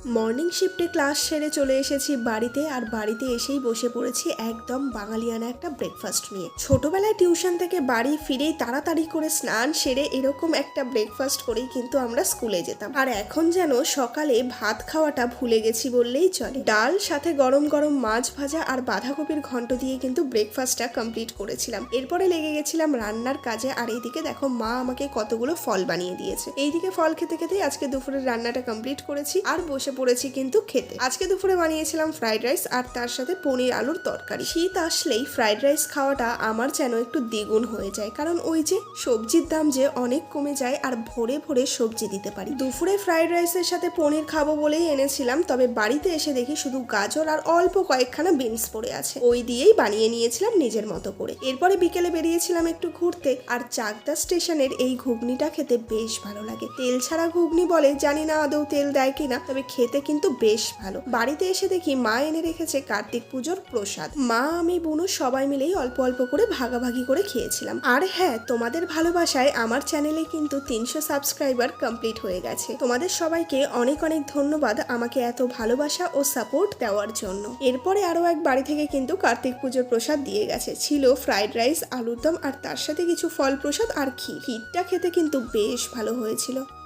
Morning শিফটে class সেরে চলে এসেছি বাড়িতে আর বাড়িতে এসেই বসে পড়েছি একদম বাঙালিয়ানা একটা ব্রেকফাস্ট নিয়ে। ছোটবেলায় টিউশন থেকে বাড়ি ফিরেই তাড়াতাড়ি করে স্নান সেরে এরকম একটা ব্রেকফাস্ট করেই কিন্তু আমরা স্কুলে যেতাম। আর এখন যেন সকালে ভাত খাওয়াটা ভুলে গেছি বললেই চলে। ডাল, সাথে গরম গরম মাছ ভাজা আর বাঁধাকপির ঘন্ট দিয়ে কিন্তু ব্রেকফাস্টটা কমপ্লিট করেছিলাম। এরপরে লেগে গেছিলাম রান্নার কাজে আর এইদিকে দেখো মা আমাকে কতগুলো ফল বানিয়ে দিয়েছে। এইদিকে ফল খেতে খেতেই আজকে দুপুরের রান্নাটা কমপ্লিট করেছি। আর বসে পড়েছি কিন্তু খেতে। আজকে দুপুরে বানিয়েছিলাম ফ্রাইড রাইস আর তার সাথে পনির আলুর তরকারি। শীত আসলেই ফ্রাইড রাইস খাওয়াটা আমার যেন একটু দ্বিগুণ হয়ে যায়। কারণ ওই যে সবজির দাম যে অনেক কমে যায় আর ভোরে ভোরে সবজি দিতে পারি। দুপুরে ফ্রাইড রাইসের সাথে পনির খাব বলেই এনেছিলাম, তবে বাড়িতে এসে দেখি শুধু গাজর আর অল্প কয়েকখানা বিনস পড়ে আছে। ওই দিয়েই বানিয়ে নিয়েছিলাম নিজের মতো করে। এরপরে বিকেলে বেরিয়েছিলাম একটু ঘুরতে আর চাকদা স্টেশনের এই ঘুগনিটা খেতে বেশ ভালো লাগে। তেল ছাড়া ঘুগনি বলে, জানি না আদৌ তেল দেয় কিনা, তবে খেতে কিন্তু বেশ ভালো। বাড়িতে এসে দেখি মা এনে রেখেছে কার্তিক পুজোর প্রসাদ। মা, আমি, বুনু সবাই মিলেই অল্প অল্প করে ভাগাভাগি করে খেয়েছিলাম। আর হ্যাঁ তোমাদের ভালোবাসায় আমার চ্যানেলে কিন্তু তিনশো সাবস্ক্রাইবার কমপ্লিট হয়ে গেছে। তোমাদের সবাইকে অনেক অনেক ধন্যবাদ আমাকে এত ভালোবাসা ও সাপোর্ট দেওয়ার জন্য। এরপরে আরও এক বাড়ি থেকে কিন্তু কার্তিক পুজোর প্রসাদ দিয়ে গেছে। ছিল ফ্রাইড রাইস আলুর দম আর তার সাথে কিছু ফল প্রসাদ আর ক্ষীর। ক্ষীরটা খেতে কিন্তু বেশ ভালো হয়েছিল।